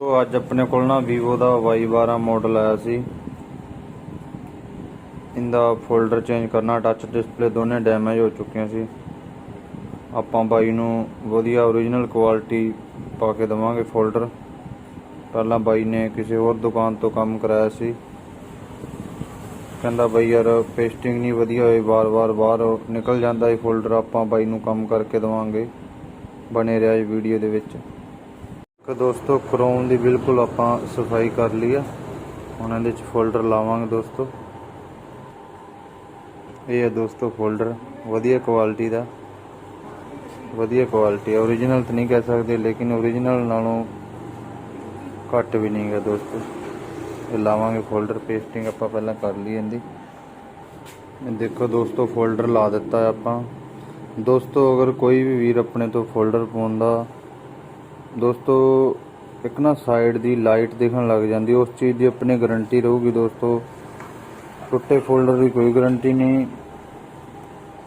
ਤੋ ਅੱਜ ਆਪਣੇ ਕੋਲ ਨਾ Vivo ਦਾ Y12 ਮਾਡਲ ਆਇਆ ਸੀ। ਇਹਦਾ ਫੋਲਡਰ ਚੇਂਜ ਕਰਨਾ ਟੱਚ ਡਿਸਪਲੇ ਦੋਨੇ ਡੈਮੇਜ ਹੋ ਚੁੱਕੀਆਂ ਸੀ। ਆਪਾਂ ਬਾਈ ਨੂੰ ਵਧੀਆ origignal ਕੁਆਲਿਟੀ ਪਾ ਕੇ ਦਵਾਂਗੇ ਫੋਲਡਰ ਪਹਿਲਾਂ ਬਾਈ ਨੇ ਕਿਸੇ ਹੋਰ ਦੁਕਾਨ ਤੋਂ ਕੰਮ ਕਰਾਇਆ ਸੀ। ਕਹਿੰਦਾ ਬਾਈ ਯਾਰ ਪੇਸਟਿੰਗ ਨਹੀਂ ਵਧੀਆ ਹੋਈ, ਵਾਰ-ਵਾਰ ਬਾਹਰ ਨਿਕਲ ਜਾਂਦਾ ਇਹ ਫੋਲਡਰ ਆਪਾਂ ਬਾਈ ਨੂੰ ਕੰਮ ਕਰਕੇ ਦਵਾਂਗੇ। ਬਣੇ ਰਿਹਾ ਇਹ ਵੀਡੀਓ ਦੇ ਵਿੱਚ। ਕਿ ਦੋਸਤੋ ਕ੍ਰੋਮ ਦੀ ਬਿਲਕੁਲ ਆਪਾਂ ਸਫ਼ਾਈ ਕਰ ਲਈ ਆ। ਹੁਣ ਇਹਦੇ ਵਿੱਚ ਫੋਲਡਰ ਲਾਵਾਂਗੇ ਦੋਸਤੋ। ਇਹ ਹੈ ਦੋਸਤੋ ਫੋਲਡਰ ਵਧੀਆ ਕੁਆਲਿਟੀ ਦਾ। ਵਧੀਆ ਕੁਆਲਿਟੀ ਹੈ origignal ਤਾਂ ਨਹੀਂ ਕਹਿ ਸਕਦੇ, ਲੇਕਿਨ origignal ਨਾਲੋਂ ਘੱਟ ਵੀ ਨਹੀਂ ਹੈ ਦੋਸਤੋ। ਇਹ ਲਾਵਾਂਗੇ ਫੋਲਡਰ ਪੇਸਟਿੰਗ ਆਪਾਂ ਪਹਿਲਾਂ ਕਰ ਲਈ ਇਹਦੀ। ਦੇਖੋ ਦੋਸਤੋ ਫੋਲਡਰ ਲਾ ਦਿੱਤਾ ਆਪਾਂ। ਦੋਸਤੋ, ਅਗਰ ਕੋਈ ਵੀ ਵੀਰ ਆਪਣੇ ਤੋਂ ਫੋਲਡਰ ਪਾਉਂਦਾ ਦੋਸਤੋ, ਇੱਕ ਨਾ ਸਾਈਡ ਦੀ ਲਾਈਟ ਦੇਖਣ ਲੱਗ ਜਾਂਦੀ, ਉਸ ਚੀਜ਼ ਦੀ ਆਪਣੀ ਗਾਰੰਟੀ ਰਹੂਗੀ ਦੋਸਤੋ। ਟੁੱਟੇ ਫੋਲਡਰ ਦੀ ਕੋਈ ਗਾਰੰਟੀ ਨਹੀਂ।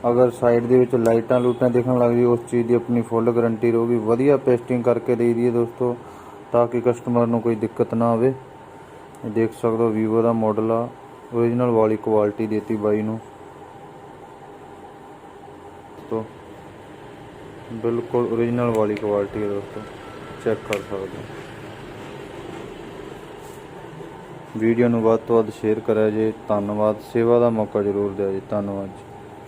ਅਗਰ ਸਾਈਡ ਦੇ ਵਿੱਚ ਲਾਈਟਾਂ ਲੂਟਾਂ ਦੇਖਣ ਲੱਗ ਜੀ ਉਸ ਚੀਜ਼ ਦੀ ਆਪਣੀ ਫੁੱਲ ਗਾਰੰਟੀ ਰਹੂਗੀ। ਵਧੀਆ ਪੇਸਟਿੰਗ ਕਰਕੇ ਦੇ ਦੀ ਹੈ ਦੋਸਤੋ, ਤਾਂ ਕਿ ਕਸਟਮਰ ਨੂੰ ਕੋਈ ਦਿੱਕਤ ਨਾ ਆਵੇ। ਇਹ ਦੇਖ ਸਕਦੇ ਹੋ ਵੀਵੋ ਦਾ ਮਾਡਲ ਆ। origignal ਵਾਲੀ ਕੁਆਲਿਟੀ ਦਿੱਤੀ ਬਾਈ ਨੂੰ। ਤੋ ਬਿਲਕੁਲ origignal ਵਾਲੀ ਕੁਆਲਿਟੀ ਹੈ ਦੋਸਤੋ। ਚੈੱਕ ਕਰ ਸਕਦੇ ਹੋ। ਵੀਡੀਓ ਨੂੰ ਵੱਧ ਤੋਂ ਵੱਧ ਸ਼ੇਅਰ ਕਰਿਆ ਜੇ। ਧੰਨਵਾਦ। ਸੇਵਾ ਦਾ ਮੌਕਾ ਜ਼ਰੂਰ ਦਿਓ ਜੀ। ਧੰਨਵਾਦ ਜੀ।